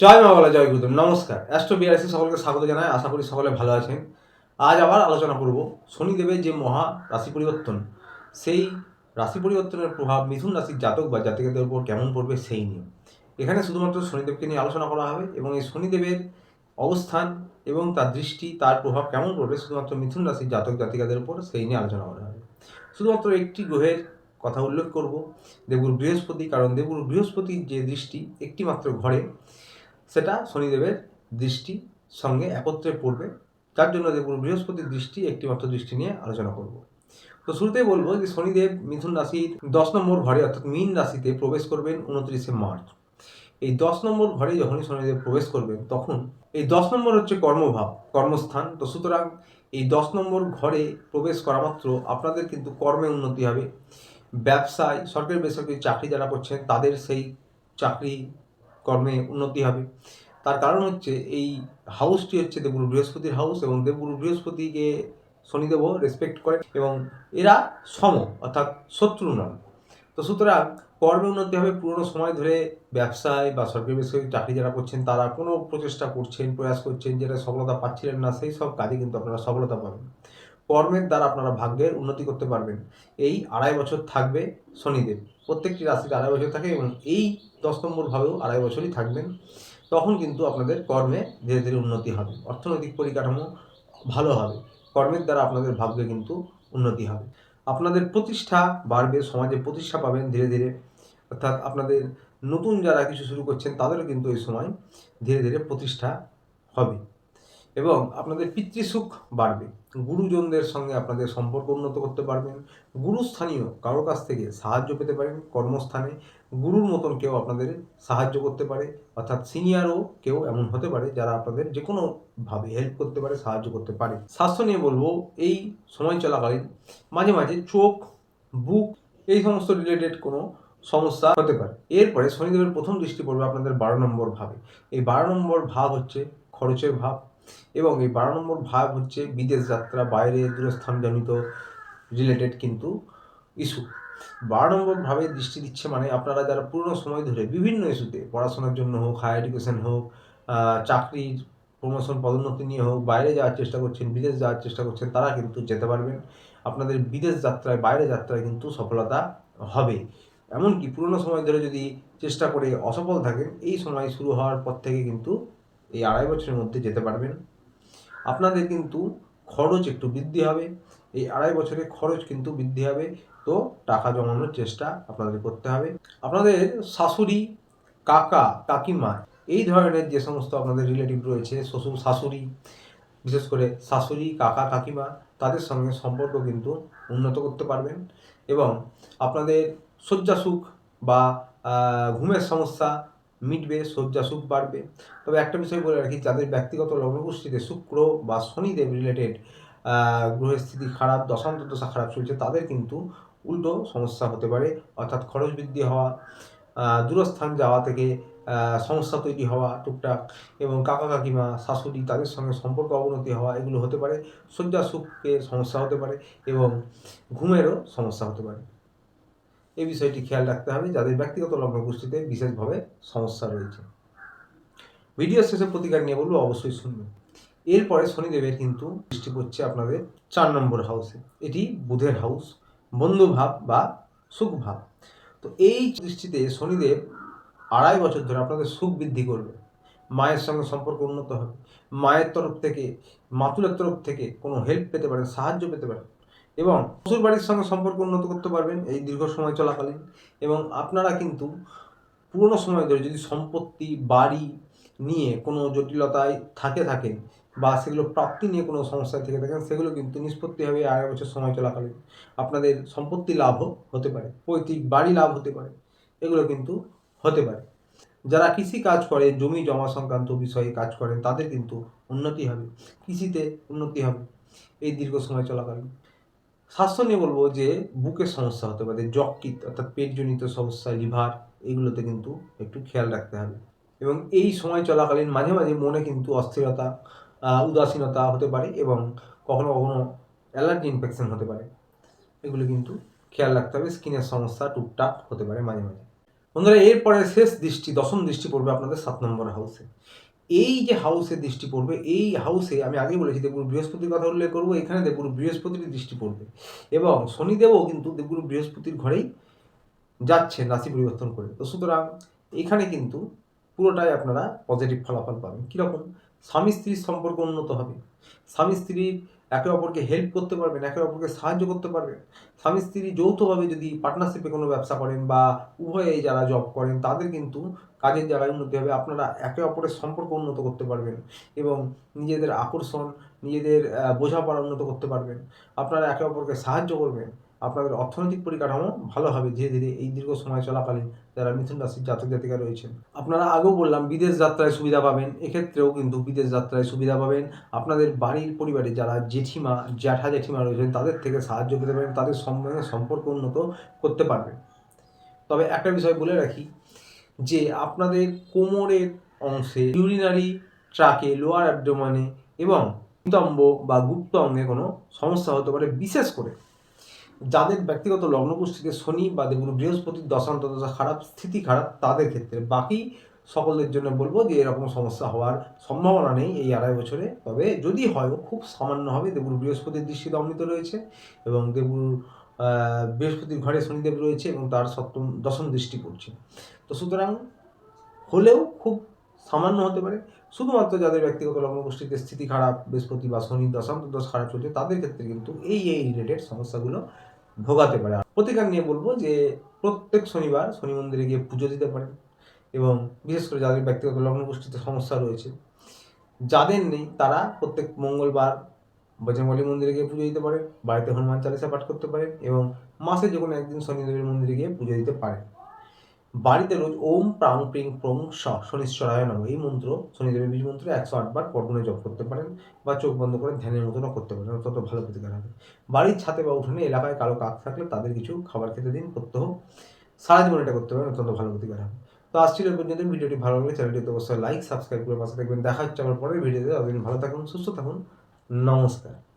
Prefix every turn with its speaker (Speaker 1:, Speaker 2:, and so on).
Speaker 1: জয় মা বলা, জয় গুরুদেব। নমস্কার। অ্যাস্ট্রো বিআরসি সকলকে স্বাগত জানাই। আশা করি সকলে ভালো আছেন। আজ আবার আলোচনা করব শনিদেবের যে মহা রাশি পরিবর্তন। সেই রাশি পরিবর্তনের প্রভাব মিথুন রাশির জাতক বা জাতিকাদের উপর কেমন পড়বে সেই নিয়ে। এখানে শুধুমাত্র শনিদেবকে নিয়ে আলোচনা করা হবে এবং এই শনিদেবের অবস্থান এবং তার দৃষ্টি, তার প্রভাব কেমন পড়বে শুধুমাত্র মিথুন রাশির জাতক জাতিকাদের উপর সেই নিয়ে আলোচনা করা হবে। শুধুমাত্র একটি গ্রহের কথা উল্লেখ করব। দেবগুরু বৃহস্পতি, কারণ দেবগুরু বৃহস্পতির যে দৃষ্টি একটি মাত্র ঘরে সেটা শনিদেবের দৃষ্টি সঙ্গে একত্রে পড়বে। যার জন্য দেবগুরু বৃহস্পতির দৃষ্টি একটি মাত্র দৃষ্টি নিয়ে আলোচনা করব। তো শুরুতেই বলব যে শনিদেব মিথুন রাশির দশ নম্বর ঘরে, অর্থাৎ মীন রাশিতে প্রবেশ করবেন উনত্রিশে মার্চ। এই দশ নম্বর ঘরে যখনই শনিদেব প্রবেশ করবেন, তখন এই দশ নম্বর হচ্ছে কর্মভাব, কর্মস্থান। তো সুতরাং এই দশ নম্বর ঘরে প্রবেশ করা মাত্র আপনাদের কিন্তু কর্মে উন্নতি হবে। ব্যবসায়, সরকারি বেসরকারি চাকরি যারা করছেন, তাদের সেই চাকরি কর্মে উন্নতি হবে। তার কারণ হচ্ছে এই হাউসটি হচ্ছে দেবগুরু বৃহস্পতির হাউস এবং দেবগুরু বৃহস্পতিকে শনিদেবও রেসপেক্ট করে এবং এরা সম, অর্থাৎ শত্রু নন। তো সুতরাং কর্মে উন্নতি হবে, পুরনো সময় ধরে ব্যবসায় বা সরকারি বেসরকারি চাকরি যারা করছেন, তারা কোনো প্রচেষ্টা করছেন, প্রয়াস করছেন, যেটা সফলতা পাচ্ছিলেন না, সেই সব কাজে কিন্তু আপনারা সফলতা পাবেন। কর্মের দ্বারা আপনারা ভাগ্যের উন্নতি করতে পারবেন। এই আড়াই বছর থাকবে শনিদেব। প্রত্যেকটি রাশির আড়াই বছর থাকে এবং এই দশ নম্বর ভাবেও আড়াই বছরই থাকবেন। তখন কিন্তু আপনাদের কর্মে ধীরে ধীরে উন্নতি হবে। অর্থনৈতিক পরিকাঠামো ভালো হবে। কর্মের দ্বারা আপনাদের ভাগ্যে কিন্তু উন্নতি হবে। আপনাদের প্রতিষ্ঠা বাড়বে, সমাজে প্রতিষ্ঠা পাবেন ধীরে ধীরে। অর্থাৎ আপনাদের নতুন যারা কিছু শুরু করছেন, তাদেরও কিন্তু এই সময় ধীরে ধীরে প্রতিষ্ঠা হবে। এবং আপনাদের পিতৃসুখ বাড়বে। গুরুজনদের সঙ্গে আপনাদের সম্পর্ক উন্নত করতে পারবেন। গুরুস্থানীয় কারোর কাছ থেকে সাহায্য পেতে পারেন কর্মস্থানে। গুরুর মতন কেউ আপনাদের সাহায্য করতে পারে, অর্থাৎ সিনিয়রও কেউ এমন হতে পারে যারা আপনাদের যে কোনোভাবে হেল্প করতে পারে, সাহায্য করতে পারে। স্বাস্থ্য নিয়ে বলব, এই সময় চলাকালীন মাঝে মাঝে চোখ, বুক এই সমস্ত রিলেটেড কোনো সমস্যা হতে পারে। এরপরে শনিদেবের প্রথম দৃষ্টি পড়বে আপনাদের বারো নম্বর ভাবে। এই বারো নম্বর ভাব হচ্ছে খরচের ভাব। এবং এই বারো নম্বর ভাব হচ্ছে বিদেশ যাত্রা, বাইরে দূরস্থানজনিত রিলেটেড কিন্তু ইস্যু বারো নম্বর ভাবে দৃষ্টি দিচ্ছে মানে আপনারা যারা পুরনো সময় ধরে বিভিন্ন ইস্যুতে পড়াশোনার জন্য হোক হায়ার এডুকেশন হোক চাকরির প্রমোশন পদোন্নতি নিয়ে হোক, বাইরে যাওয়ার চেষ্টা করছেন, বিদেশ যাওয়ার চেষ্টা করছেন, তারা কিন্তু যেতে পারবেন। আপনাদের বিদেশ যাত্রায়, বাইরে যাত্রায় কিন্তু সফলতা হবে। এমনকি পুরনো সময় ধরে যদি চেষ্টা করে অসফল থাকেন, এই সময় শুরু হওয়ার পর থেকে কিন্তু এই আড়াই বছরের মধ্যে যেতে পারবেন। আপনাদের কিন্তু খরচ একটু বৃদ্ধি হবে। এই আড়াই বছরে খরচ কিন্তু বৃদ্ধি হবে। তো টাকা জমানোর চেষ্টা আপনাদের করতে হবে। আপনাদের শাশুড়ি, কাকা, কাকিমা এই ধরনের যে সমস্ত আপনাদের রিলেটিভ রয়েছে, শ্বশুর, শাশুড়ি, বিশেষ করে শাশুড়ি, কাকা, কাকিমা, তাদের সঙ্গে সম্পর্ক কিন্তু উন্নত করতে পারবেন এবং আপনাদের শয্যা সুখ বা ঘুমের সমস্যা মিটবে, শয্যা সুখ বাড়বে। তবে একটা বিষয় বলে রাখি, যাদের ব্যক্তিগত লগ্নপুষ্টিতে শুক্র বা শনিদেব রিলেটেড গ্রহের স্থিতি খারাপ দশান্ত দশা খারাপ চলছে, তাদের কিন্তু উল্টো সমস্যা হতে পারে। অর্থাৎ খরচ বৃদ্ধি হওয়া দূরস্থান যাওয়া থেকে সমস্যা তৈরি হওয়া, টুকটাক এবং কাকা কাকিমা, শাশুড়ি তাদের সঙ্গে সম্পর্ক অবনতি হওয়া, এগুলো হতে পারে। শয্যা সুখে সমস্যা হতে পারে এবং ঘুমেরও সমস্যা হতে পারে। এই বিষয়টি খেয়াল রাখতে হবে যাদের ব্যক্তিগত লগ্ন গোষ্ঠীতে বিশেষভাবে সমস্যা রয়েছে। ভিডিও শেষে প্রতিকার নিয়ে বলব, অবশ্যই শুনবেন। এরপরে শনিদেবের কিন্তু দৃষ্টি পড়ছে আপনাদের চার নম্বর হাউসে এটি বুধের হাউস বন্ধুভাব বা সুখভাব। তো এই দৃষ্টিতে শনিদেব আড়াই বছর ধরে আপনাদের সুখ বৃদ্ধি করবে। মায়ের সঙ্গে সম্পর্ক উন্নত হবে। মায়ের তরফ থেকে, মাতুলের তরফ থেকে কোনো হেল্প পেতে পারেন, সাহায্য পেতে পারেন। এবং শ্বশুর বাড়ির সঙ্গে সম্পর্ক উন্নত করতে পারবেন এই দীর্ঘ সময় চলাকালীন। এবং আপনারা কিন্তু পুরনো সময় ধরে যদি সম্পত্তি, বাড়ি নিয়ে কোনো জটিলতায় থাকে থাকেন বা সেগুলো প্রাপ্তি নিয়ে কোনো সমস্যায় থেকে থাকেন, সেগুলো কিন্তু নিষ্পত্তি হবে আড়াই বছর সময় চলাকালীন। আপনাদের সম্পত্তি লাভও হতে পারে, পৈতৃক বাড়ি লাভ হতে পারে, এগুলো কিন্তু হতে পারে। যারা কৃষি কাজ করে, জমি জমা সংক্রান্ত বিষয়ে কাজ করেন, তাদের কিন্তু উন্নতি হবে, কৃষিতে উন্নতি হবে এই দীর্ঘ সময় চলাকালীন। স্বাস্থ্য নিয়ে বলব যে বুকের সমস্যা হতে পারে যকৃত অর্থাৎ পেটজনিত সমস্যা, লিভার, এগুলোতে কিন্তু একটু খেয়াল রাখতে হবে। এবং এই সময় চলাকালীন মাঝে মাঝে মনে কিন্তু অস্থিরতা উদাসীনতা হতে পারে এবং কখনো কখনো অ্যালার্জি ইনফেকশন হতে পারে। এগুলো কিন্তু খেয়াল রাখতে হবে, স্কিনের সমস্যা টুকটাক হতে পারে মাঝে মাঝে। বন্ধুরা, এরপরে শেষ দৃষ্টি, দশম দৃষ্টি পড়বে আপনাদের সাত নম্বর হাউসে এই যে হাউসে দৃষ্টি পড়বে, এই হাউসে আমি আগে বলেছি দেবগুরু বৃহস্পতির কথা উল্লেখ করব, এখানে দেবগুরু বৃহস্পতির দৃষ্টি পড়বে। এবং শনিদেবও কিন্তু দেবগুরু বৃহস্পতির ঘরেই যাচ্ছেন, রাশি পরিবর্তন করে। তো সুতরাং এখানে কিন্তু পুরোটাই আপনারা পজিটিভ ফলাফল পাবেন। কীরকম? স্বামী স্ত্রীর সম্পর্ক উন্নত হবে। স্বামী স্ত্রীর একে অপরকে হেল্প করতে পারবেন, একে অপরকে সাহায্য করতে পারবেন। স্বামী, স্ত্রী যৌথভাবে যদি পার্টনারশিপে কোনো ব্যবসা করেন বা উভয়েই যারা জব করেন, তাদের কিন্তু কাজের জায়গায় উন্নতি হবে। আপনারা একে অপরের সম্পর্ক উন্নত করতে পারবেন এবং নিজেদের আকর্ষণ, নিজেদের বোঝাপড়া উন্নত করতে পারবেন। আপনারা একে অপরকে সাহায্য করবেন। আপনাদের অর্থনৈতিক পরিকাঠামো ভালো হবে। ধীরে ধীরে এই দীর্ঘ সময় চলাকালীন যারা মিথুন রাশির জাতক জাতিকা রয়েছেন, আপনারা আগেও বললাম বিদেশ যাত্রায় সুবিধা পাবেন। এক্ষেত্রেও কিন্তু বিদেশ যাত্রায় সুবিধা পাবেন। আপনাদের বাড়ির পরিবারে যারা জেঠিমা, জ্যাঠা জেঠিমা রয়েছেন, তাদের থেকে সাহায্য পেতে পারেন। তাদের সঙ্গে সম্পর্ক উন্নত করতে পারবেন। তবে একটা বিষয় বলে রাখি যে, আপনাদের কোমরের অংশে ইউরিনারি ট্রাকে লোয়ার অ্যাবডোমানে এবং নিতম্ব বা গুপ্ত অঙ্গে কোনো সমস্যা হতে পারে। বিশেষ করে যাদের ব্যক্তিগত লগ্নপুষ্টিতে শনি বা দেবগুরু বৃহস্পতির দশান্ত দশা খারাপ, স্থিতি খারাপ, তাদের ক্ষেত্রে বাকি সকলের জন্য বলব যে এরকম সমস্যা হওয়ার সম্ভাবনা নেই এই আড়াই বছরে। তবে যদি হয়ও খুব সামান্য হবে। দেবগুরু বৃহস্পতির দৃষ্টি দমিত রয়েছে এবং দেবগুরু বৃহস্পতির ঘরে শনিদেব রয়েছে এবং তার সপ্তম, দশম দৃষ্টি পড়ছে। তো সুতরাং হলেও খুব সামান্য হতে পারে। শুধুমাত্র যাদের ব্যক্তিগত লগ্ন লগ্নগোষ্ঠীতে স্থিতি খারাপ, বৃহস্পতি বা শনি দশান্ত দশ খারাপ চলছে, তাদের ক্ষেত্রে কিন্তু এই এই রিলেটেড সমস্যাগুলো ভোগাতে পারে। প্রতিকার নিয়ে বলব যে, প্রত্যেক শনিবার শনি মন্দিরে গিয়ে পুজো দিতে পারেন এবং বিশেষ করে যাদের ব্যক্তিগত লগ্নগোষ্ঠীতে সমস্যা রয়েছে, যাদের নেই তারা প্রত্যেক মঙ্গলবার বজরঙ্গলী মন্দিরে গিয়ে পুজো দিতে পারে বাড়িতে হনুমান চালিসা পাঠ করতে পারে এবং মাসে যে কোনো একদিন শনিদেবের মন্দিরে গিয়ে পুজো দিতে পারেন। বাড়িতে রোজ ওম প্রাং প্রিং প্রং শনিশ্বরায় নম এই মন্ত্র শনিদেবের বীজ মন্ত্র একশো আটবার পর্বণে জপ করতে পারেন বা চোখ বন্ধ করে ধ্যানের মতনও করতে পারেন। তত ভালো প্রতিকার হবে। বাড়ির ছাদে বা উঠোনে, এলাকায় কালো কাক থাকলে তাদের কিছু খাবার খেতে দিন হোক। সারা জীবন এটা করতে পারেন, অত্যন্ত ভালো প্রতিকার হবে। তো আসছিল পর্যন্ত। ভিডিওটি ভালো লাগলে চ্যানেলটিতে অবশ্যই লাইক সাবস্ক্রাইব করে পাশে দেখবেন দেখা হচ্ছে আমার পরের ভিডিওতে। ততদিন ভালো থাকুন, সুস্থ থাকুন। নমস্কার।